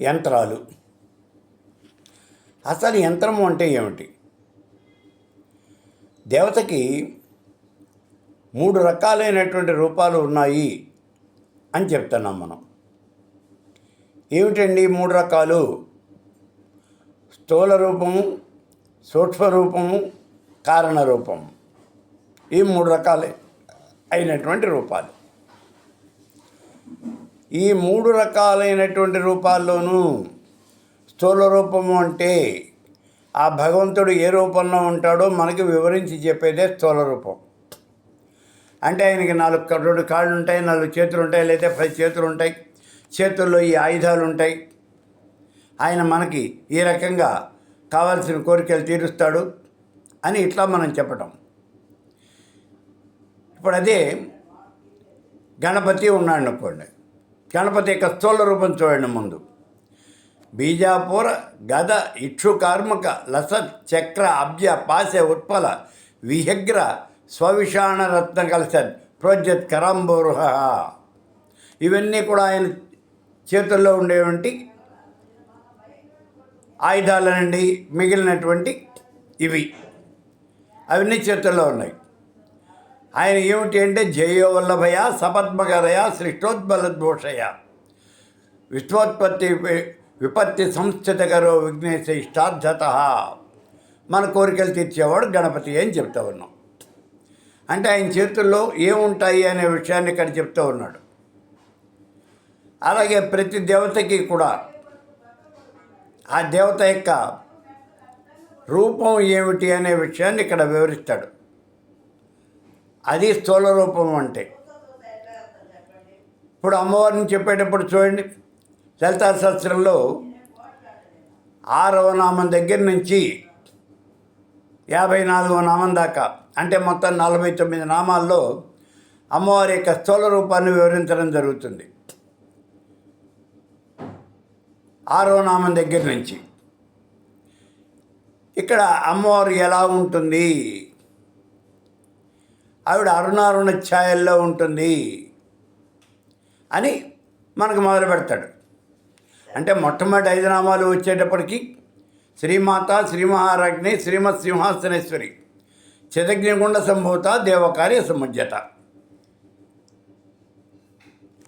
యంత్రాలు. అసలు యంత్రము అంటే ఏమిటి? దేవతకి మూడు రకాలైనటువంటి రూపాలు ఉన్నాయి అని చెప్తున్నాం మనం. ఏమిటండి మూడు రకాలు? స్థూల రూపము సూక్ష్మ రూపము కారణ రూపము. ఈ మూడు రకాలే అయినటువంటి రూపాలు. ఈ మూడు రకాలైనటువంటి రూపాల్లోనూ స్థూల రూపము అంటే ఆ భగవంతుడు ఏ రూపంలో ఉంటాడో మనకి వివరించి చెప్పేదే స్థూల రూపం. అంటే ఆయనకి నాలుగు రెండు కాళ్ళు ఉంటాయి నాలుగు చేతులు ఉంటాయి లేదా పది చేతులు ఉంటాయి చేతుల్లో ఈ ఆయుధాలు ఉంటాయి ఆయన మనకి ఈ రకంగా కావాల్సిన కోరికలు తీరుస్తాడు అని ఇట్లా మనం చెప్పటం. ఇప్పుడు అదే గణపతి ఉన్నాడు అనుకోండి గణపతి యొక్క స్థూల రూపం చూడండి ముందు. బీజాపుర గద ఇక్షుకార్మక లసత్ చక్ర అబ్జ పాసె ఉత్పల విహగ్ర స్వవిషాణ రత్న కలసన్ ప్రోజ్యత్ కరాంబోరుహ. ఇవన్నీ కూడా ఆయన చేతుల్లో ఉండేటువంటి ఆయుధాలనండి మిగిలినటువంటి ఇవి. అవన్నీ చేతుల్లో ఉన్నాయి. ఆయన ఏమిటి అంటే జయోవల్లభయ సపద్మగరయ సృష్టోద్బలద్భూషయ విశ్వోత్పత్తి విపత్తి సంస్థితకరో విఘ్నేశ ఇష్టార్థత మన కోరికలు తీర్చేవాడు గణపతి అని చెప్తా ఉన్నాం. అంటే ఆయన చేతుల్లో ఏముంటాయి అనే విషయాన్ని ఇక్కడ చెప్తూ ఉన్నాడు. అలాగే ప్రతి దేవతకి కూడా ఆ దేవత యొక్క రూపం ఏమిటి అనే విషయాన్ని ఇక్కడ వివరిస్తాడు. అది స్థూల రూపం అంటే. ఇప్పుడు అమ్మవారిని చెప్పేటప్పుడు చూడండి లలితా శాస్త్రంలో ఆరవ నామం దగ్గర నుంచి యాభై నాలుగవ నామం దాకా అంటే మొత్తం నలభై తొమ్మిది నామాల్లో అమ్మవారి యొక్క స్థూల రూపాన్ని వివరించడం జరుగుతుంది. ఆరో నామం దగ్గర నుంచి. ఇక్కడ అమ్మవారు ఎలా ఉంటుంది? ఆవిడ అరుణారుణ ఛాయల్లో ఉంటుంది అని మనకు మొదలు పెడతాడు. అంటే మొట్టమొదటి ఐదు నామాలు వచ్చేటప్పటికి శ్రీమాత శ్రీమహారాజ్ఞి శ్రీమత్ సింహాసనేశ్వరి చిదగ్నిగుండ సంభూత దేవకార్య సముజ్జత.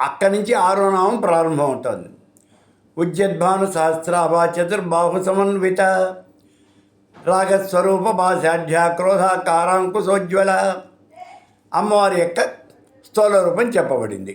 అక్కడి నుంచి ఆరో నామం ప్రారంభమవుతుంది. ఉజ్జద్భాను సహస్రాభా చతుర్బాహు సమన్విత రాగస్వరూప భాషాఢ్య క్రోధాకారాంకుశోజ్వల అమ్మవారి యొక్క స్థూల రూపం చెప్పబడింది.